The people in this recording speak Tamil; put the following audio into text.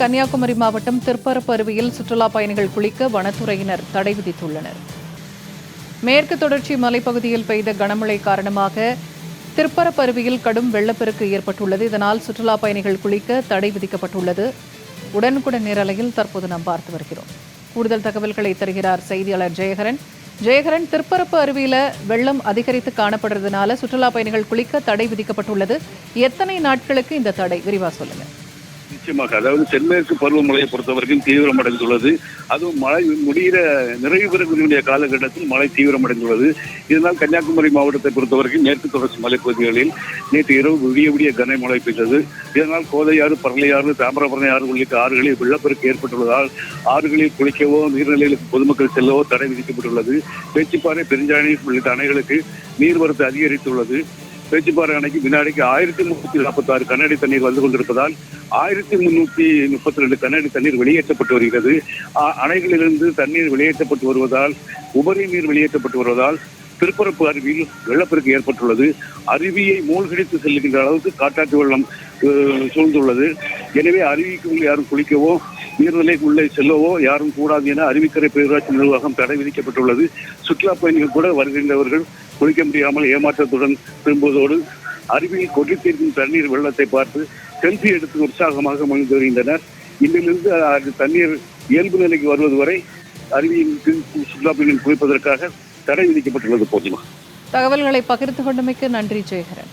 கன்னியாகுமரி மாவட்டம் திருப்பரப்பு அருவியில் சுற்றுலா பயணிகள் குளிக்க வனத்துறையினர் தடை விதித்துள்ளனர். மேற்கு தொடர்ச்சி மலைப்பகுதியில் பெய்த கனமழை காரணமாக திருப்பரப்பு அருவியில் கடும் வெள்ளப்பெருக்கு ஏற்பட்டுள்ளது. இதனால் சுற்றுலா பயணிகள் குளிக்க தடை விதிக்கப்பட்டுள்ளது. உடனுக்குடன் நேரலையில் தற்போது நாம் பார்த்து வருகிறோம். கூடுதல் தகவல்களை தருகிறார் செய்தியாளர் ஜெயகரன். ஜெயகரன் திருப்பரப்பு அருவியில வெள்ளம் அதிகரித்து காணப்படுறதுனால சுற்றுலா பயணிகள் குளிக்க தடை விதிக்கப்பட்டுள்ளது. எத்தனை நாட்களுக்கு இந்த தடை? விரிவா சொல்லுங்க. நிச்சயமாக. அதாவது தென்மேற்கு பருவமழையை பொறுத்தவரைக்கும் தீவிரமடைந்துள்ளது. அதுவும் மழை முடிகிற நிறைவு பெறக்கூடிய காலகட்டத்தில் மழை தீவிரமடைந்துள்ளது. இதனால் கன்னியாகுமரி மாவட்டத்தை பொறுத்தவரைக்கும் மேற்கு தொடர்ச்சி மலைப்பகுதிகளில் நேற்று இரவு விடிய விடிய கனமழை பெய்தது. இதனால் கோதையாறு பரளையாறு தாமிரபரணி ஆறு உள்ளிட்ட ஆறுகளில் வெள்ளப்பெருக்கு ஏற்பட்டுள்ளதால் ஆறுகளில் குளிக்கவோ நீர்நிலைகளுக்கு பொதுமக்கள் செல்லவோ தடை விதிக்கப்பட்டுள்ளது. பேச்சிப்பாறை பெருஞ்சாணி உள்ளிட்ட அணைகளுக்கு நீர்வரத்து அதிகரித்துள்ளது. பேச்சுப்பாறை அணைக்கு வினாடிக்கு ஆயிரத்தி முன்னூத்தி நாற்பத்தி ஆறு கண்ணாடி தண்ணீர் வந்து கொண்டிருப்பதால் ஆயிரத்தி முன்னூத்தி முப்பத்தி ரெண்டு கண்ணாடி தண்ணீர் வெளியேற்றப்பட்டு வருகிறது. அணைகளிலிருந்து தண்ணீர் வெளியேற்றப்பட்டு வருவதால் உபரி நீர் வெளியேற்றப்பட்டு வருவதால் திருப்பரப்பு அருவியில் வெள்ளப்பெருக்கு ஏற்பட்டுள்ளது. அருவியை மூழ்கடித்து செல்லுகின்ற அளவுக்கு காட்டாற்று வெள்ளம் சூழ்ந்துள்ளது. எனவே அருவிக்குள் யாரும் குளிக்கவோ நீர்நிலைக்குள்ளே செல்லவோ யாரும் கூடாது என அருவிக்கரை பேரூராட்சி நிர்வாகம் தடை விதிக்கப்பட்டுள்ளது. சுற்றுலா பயணிகள் கூட வருகின்றவர்கள் குளிக்க முடியாமல் ஏமாற்றத்துடன் திரும்புவதோடு அருவியில் கொட்டித்தீர்க்கும் தண்ணீர் வெள்ளத்தை பார்த்து செல்ஃபி எடுத்து உற்சாகமாக மகிழ்ந்து வருகின்றனர் இன்றிலிருந்து அது தண்ணீர் இயல்பு நிலைக்கு வருவது வரை அருவியின் சுற்றுலா பயணிகள் குளிப்பதற்காக தடை விதிக்கப்பட்டுள்ளது போதுமா. தகவல்களை பகிர்ந்து கொண்டமைக்கு நன்றி ஜெயகரன்